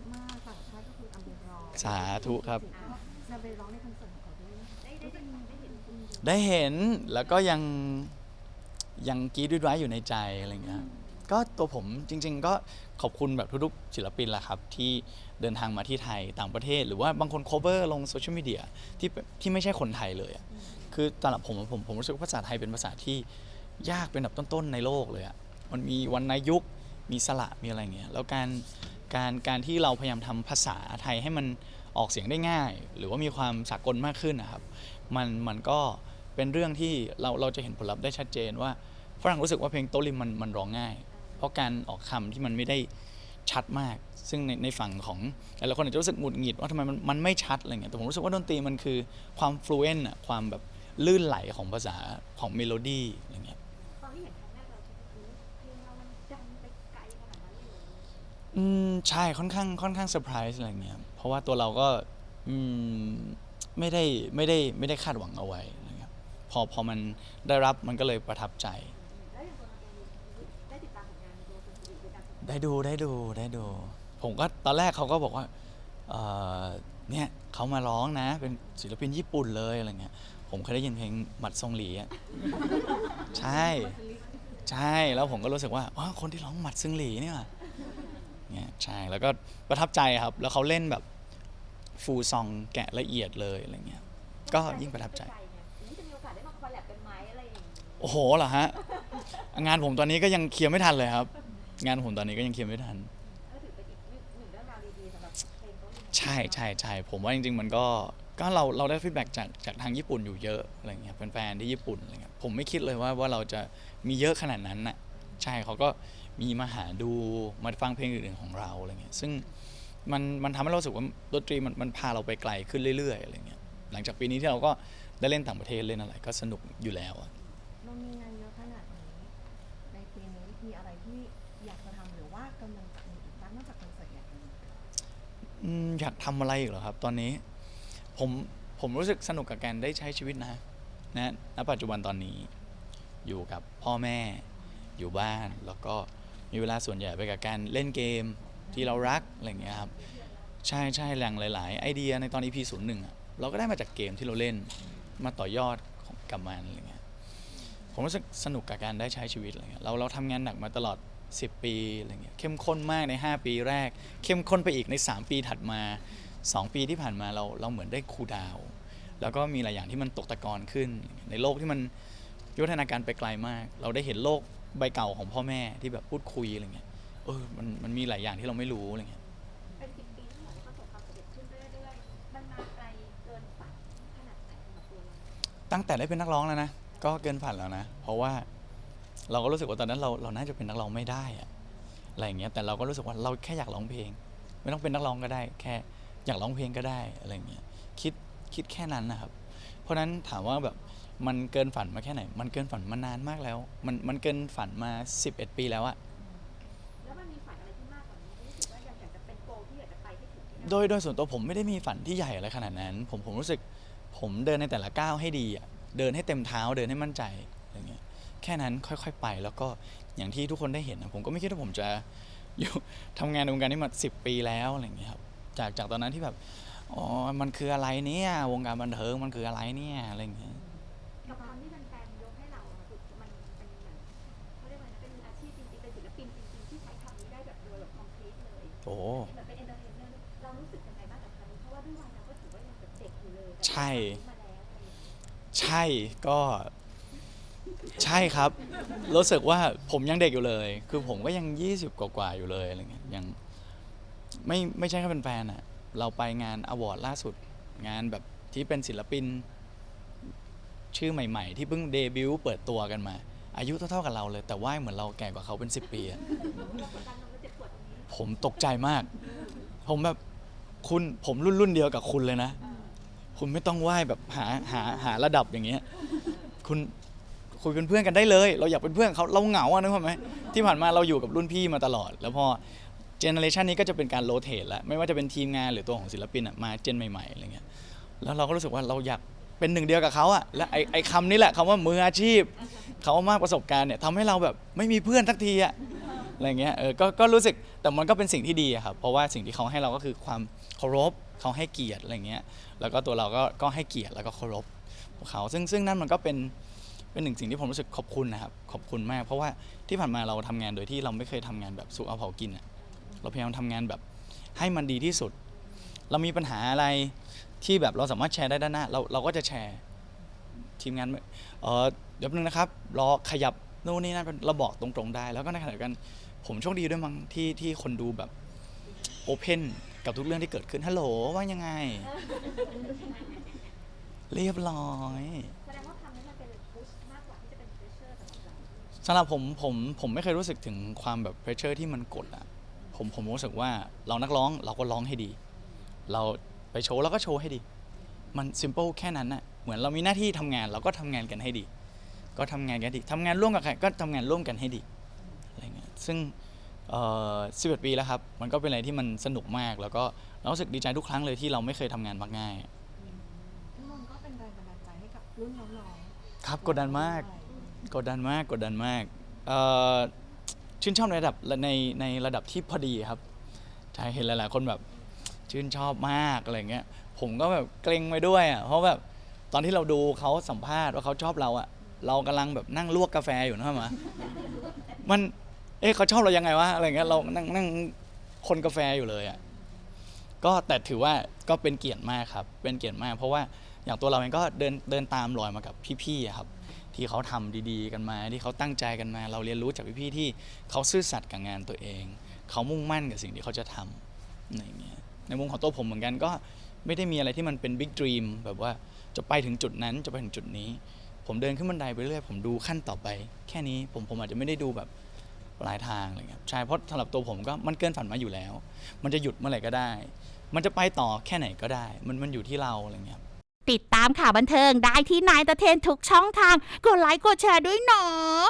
ตมากต่างชาติก็คืออัมเบรอสาธุครับ จะไปร้องในคอนเสิร์ตของเขาด้วยได้ได้ได้ได้เห็นคุณได้เห็นแล้วก็ยังยังกรีดด้วยไว้อยู่ในใจอะไรเงี้ยก็ตัวผมจริง ๆ ก็ขอบคุณแบบทุกๆศิลปินแหละครับ ที่เดินทางมาที่ไทยต่างประเทศ หรือว่าบางคน cover ลงโซเชียลมีเดียที่ที่ไม่ใช่คนไทยเลยอะคือสำหรับผมผมผมรู้สึกว่าภาษาไทยเป็นภาษาที่ยากเป็นอันดับต้นๆในโลกเลยอะมันมีวรรณยุกต์มีสระมีอะไรเงี้ยแล้วการ การการที่เราพยายามทำภาษาไทยให้มันออกเสียงได้ง่าย หรือว่ามีความสากลมากขึ้นนะครับ มันมันก็เป็นเรื่องที่เราเราจะเห็นผลลัพธ์ได้ชัดเจนว่าฝรั่งรู้สึกว่าเพลงโตะริมมันมันร้องง่าย เพราะการออกคำที่มันไม่ได้ชัดมาก ซึ่งในในฝั่งของหลายๆคนอาจจะรู้สึกหงุดหงิดว่าทำไมมันมันไม่ชัดอะไรเงี้ยแต่ผมรู้สึกว่าดนตรีมันคือความฟลูเอนต์อะความแบบลื่นไหลของภาษาของเมโลดี้อะไรเงี้ย อืมใช่ค่อนข้างค่อนข้างเซอร์ไพรส์อะไรเงี้ยเพราะว่าตัวเราก็อืมไม่ได้ไม่ได้ไม่ได้คาดหวังเอาไว้นะครับพอพอมันได้รับมันก็เลยประทับใจ แล้วอย่างตัวเราเองได้ติดตามผลงานตัวคุณสุริด้วยกันได้ดูได้ดูได้ดู ผมก็ตอนแรกเขาก็บอกว่าเอ่อเนี่ยเขามาร้องนะ เป็นศิลปินญี่ปุ่นเลยอะไรเงี้ยผมเคยได้ยินเพลงหมัดซงหลีอะใช่ ใช่แล้วผมก็รู้สึกว่าอ๋อคนที่ร้องหมัดซึงหลีเนี่ย เนี่ยใช่แล้วก็ประทับใจครับ แล้วเขาเล่นแบบฟูลซองแกะละเอียดเลยอะไรเงี้ยก็ยิ่งประทับใจไกลเนี่ยนี่จะมีโอกาสได้มาคอลแลบกันไหมอะไรอย่างงี้โอ้โหเหรอฮะ งานผมตอนนี้ก็ยังเคลียร์ไม่ทันเลยครับ งานผมตอนนี้ก็ยังเคลียร์ไม่ทัน ก็ถือเป็นอีกหนึ่งเรื่องราวดีๆสำหรับเพลงต้นใช่ใช่ใช่ผมว่าจริง ๆ มันก็ก็เราเราได้ฟีดแบ็กจากจากทางญี่ปุ่นอยู่เยอะอะไรเงี้ยแฟนๆที่ญี่ปุ่นอะไรเงี้ยผมไม่คิดเลยว่าว่าเราจะมีเยอะขนาดนั้นน่ะ ใช่เขาก็มีมาหาดูมาฟังเพลงอื่นๆของเราอะไรเงี้ยซึ่งมันมันทำให้เรารู้สึกว่าดนตรีมันมันพาเราไปไกลขึ้นเรื่อยๆอะไรเงี้ยหลังจากปีนี้ที่เราก็ได้เล่นต่างประเทศเล่นอะไรก็สนุกอยู่แล้วอะเรามีงานเยอะขนาดนี้ ในปีนี้มีอะไรที่อยากจะทำหรือว่ากำลังจะมีอีกบ้างนอกจากคอนเสิร์ตอย่างนี้อืมอยากทำอะไรอีกเหรอครับ ตอนนี้ผมผมรู้สึกสนุกกับการได้ใช้ชีวิตนะนะณปัจจุบันตอนนี้ อยู่กับพ่อแม่ อยู่บ้าน แล้วก็มีเวลาส่วนใหญ่ไปกับการเล่นเกมที่เรารักอะไรเงี้ยครับใช่ใช่แหล่งหลาย ๆ ไอเดียในตอน EP ศูนย์หนึ่งเราก็ได้มาจากเกมที่เราเล่นมาต่อยอดของกับมันอะไรเงี้ยผมรู้สึกสนุกกับการได้ใช้ชีวิตอะไรเงี้ยเราเราทำงานหนักมาตลอด 10 ปีอะไรเงี้ยเข้มข้นมากใน 5 ปีแรก เข้มข้นไปอีกใน 3 ปีถัดมา 2 ปีที่ผ่านมาเราเราเหมือนได้คูดาว แล้วก็มีหลายอย่างที่มันตกตะกอนขึ้น ในโลกที่มันวิวัฒนาการไปไกลมาก เราได้เห็นโลก ใบเก่าของพ่อแม่ที่แบบพูดคุยอะไรเงี้ยเออมันมันมีหลายอย่างที่เราไม่รู้อะไรเงี้ยเป็นสิบปีที่เหมือนประสบความสำเร็จขึ้นเรื่อยๆมันมาไกลเกินฝันขนาดไหนสำหรับตัวเราตั้งแต่ได้เป็นนักร้องแล้วนะก็เกินผ่านแล้วนะเพราะว่าเราก็รู้สึกว่าตอนนั้นเราเราน่าจะเป็นนักร้องไม่ได้อะอะไรอย่างเงี้ยแต่เราก็รู้สึกว่าเราแค่อยากร้องเพลง ไม่ต้องเป็นนักร้องก็ได้ แค่อยากร้องเพลงก็ได้อะไรอย่างเงี้ยคิดคิดแค่นั้นนะครับ เพราะนั้นถามว่าแบบ มันเกินฝันมาแค่ไหน มันเกินฝันมานานมากแล้ว มันมันเกินฝันมา 11 ปีแล้วอะแล้วมันมีฝันอะไรที่มากกว่านี้ที่รู้สึกว่าอยากอยากจะเป็นโกลที่อยากจะไปให้ถึงที่นั่นโดยโดยส่วนตัวผมไม่ได้มีฝันที่ใหญ่อะไรขนาดนั้น ผมผมรู้สึกผมเดินในแต่ละก้าวให้ดีอะเดินให้เต็มเท้าเดินให้มั่นใจอะไรเงี้ยแค่นั้นค่อยๆไปแล้วก็อย่างที่ทุกคนได้เห็นนะผมก็ไม่คิดว่าผมจะอยู่ทำงานในวงการนี้มาสิบปีแล้วอะไรเงี้ยครับจากจากตอนนั้นที่แบบอ๋อมันคืออะไรเนี่ยวงการบันเทิงมันคืออะไรเนี่ยอะไรเงี้ย โอ้เหมือนเป็นเอนเตอร์เทนเนอร์เรารู้สึกยังไงบ้างกับคำนี้เพราะว่าด้วยวัยเราก็ถือว่ายังแบบเด็กอยู่เลยแต่ใช่ มาแล้วอะไรอย่างเงี้ยใช่ก็ใช่ครับ รู้สึกว่าผมยังเด็กอยู่เลย คือผมก็ยัง 20 กว่าๆอยู่เลยอะไรเงี้ยยังไม่ไม่ใช่แค่เป็นแฟนอะเราไปงานอวอร์ดล่าสุด งานแบบที่เป็นศิลปิน ชื่อใหม่ๆ ที่เพิ่งเดบิวต์เปิดตัวกันมา อายุเท่าๆกับเราเลย แต่ว่าเหมือนเราแก่กว่าเขาเป็น 10 ปีอะกดดันเราเจ็บปวดตรงนี้ ผมตกใจมาก ผมแบบคุณผมรุ่นรุ่นเดียวกับคุณเลยนะ คุณไม่ต้องไหว้แบบหาหาหาระดับอย่างเงี้ย คุณคุยเป็นเพื่อนกันได้เลย เราอยากเป็นเพื่อนเขาเราเหงาอะนึกภาพไหมที่ผ่านมาเราอยู่กับรุ่นพี่มาตลอด แล้วพอเจเนอเรชันนี้ก็จะเป็นการโรเตทแล้วไม่ว่าจะเป็นทีมงานหรือตัวของศิลปินอะมาเจนใหม่ๆอะไรเงี้ยแล้วเราก็รู้สึกว่าเราอยากเป็นหนึ่งเดียวกับเขาอะและไอไอคำนี้แหละคำว่ามืออาชีพเขามากประสบการณ์เนี่ยทำให้เราแบบไม่มีเพื่อนสักทีอะ อะไรเงี้ยเออก็ก็รู้สึกแต่มันก็เป็นสิ่งที่ดีอะครับเพราะว่าสิ่งที่เขาให้เราก็คือความเคารพเขาให้เกียรติอะไรเงี้ยแล้วก็ตัวเราก็ก็ให้เกียรติแล้วก็เคารพเขาซึ่งซึ่งนั่นมันก็เป็นเป็นหนึ่งสิ่งที่ผมรู้สึกขอบคุณนะครับขอบคุณมาก เพราะว่าที่ผ่านมาเราทำงานโดยที่เราไม่เคยทำงานแบบสุกเอาเผากินอะเราพยายามทำงานแบบให้มันดีที่สุด เรามีปัญหาอะไรที่แบบเราสามารถแชร์ได้ด้านหน้าเราเราก็จะแชร์ทีมงานเออเดี๋ยวนึงนะครับรอขยับนู่นนี่นั่นเป็นเราบอกตรงๆได้ แล้วก็ในขณะเดียวกัน ผมโชคดีด้วยมั้งที่ที่คนดูแบบโอเพนกับทุกเรื่องที่เกิดขึ้นฮัลโหลว่ายังไง เรียบร้อยแสดงว่าคำนี้มันเป็นพุชมากกว่าที่จะเป็นเพรสเชอร์สำหรับเราสำหรับผมผมผมไม่เคยรู้สึกถึงความแบบเพรสเชอร์ที่มันกดอะผมผมรู้สึกว่าเรานักร้องเราก็ร้องให้ดี เราไปโชว์เราก็โชว์ให้ดี มัน s ิม p ป e แค่นั้นน่ะเหมือนเรามีหน้าที่ทำงานเราก็ทำงานกันให้ดี ก็ทำงานกันดีทำงานร่วมกับใครก็ทำงานร่วมกันให้ดี อะไรเงี้ยซึ่งเอ่อ11ปีแล้วครับ มันก็เป็นอะไรที่มันสนุกมาก แล้วก็เรารู้สึกดีใจทุกครั้งเลยที่เราไม่เคยทำงานมักง่าย พี่มนต์ก็เป็นแรงบันดาลใจให้กับรุ่นน้องๆครับกดดันมากด้วยกดดันมากกดดันมากเอ่อชื่นชอบในระดับในในระดับที่พอดีครับใช่เห็นหลายๆคนแบบชื่นชอบมากอะไรเงี้ย ผมก็แบบเกรงไปด้วยอะเพราะแบบตอนที่เราดูเขาสัมภาษณ์ว่าเขาชอบเราอะ เรากำลังแบบนั่งลวกกาแฟอยู่นะมามัน เอ๊ะเขาชอบเรายังไงวะอะไรเงี้ยเรานั่งนั่งคนกาแฟอยู่เลยอะก็แต่ถือว่าก็เป็นเกียรติมากครับ เป็นเกียรติมาก เพราะว่าอย่างตัวเราเองก็เดินเดินตามรอยมากับพี่ๆอะครับ ที่เขาทำดีๆกันมา ที่เขาตั้งใจกันมา เราเรียนรู้จากพี่ๆที่เขาซื่อสัตย์กับงานตัวเอง เขามุ่งมั่นกับสิ่งที่เขาจะทำอะไรอย่างเงี้ยในมุมของตัวผมเหมือนกันก็ไม่ได้มีอะไรที่มันเป็นบิ๊กด e ีมแบบว่าจะไปถึงจุดนั้นจะไปถึงจุดนี้ ผมเดินขึ้นบันไดไปเรื่อยผมดูขั้นต่อไป แค่นี้ผมผมอาจจะไม่ได้ดูแบบ หลายทางอะไรเงี้ยใช่เพราะสำหรับตัวผมก็มันเกินฝันมาอยู่แล้ว มันจะหยุดเมื่อไหร่ก็ได้ มันจะไปต่อแค่ไหนก็ได้ มันมันอยู่ที่เราอะไรเงี้ยติดตามข่าวบันเทิงได้ที่นายตะเทนทุกช่องทาง กดไลค์กดแชร์ด้วยเนาะ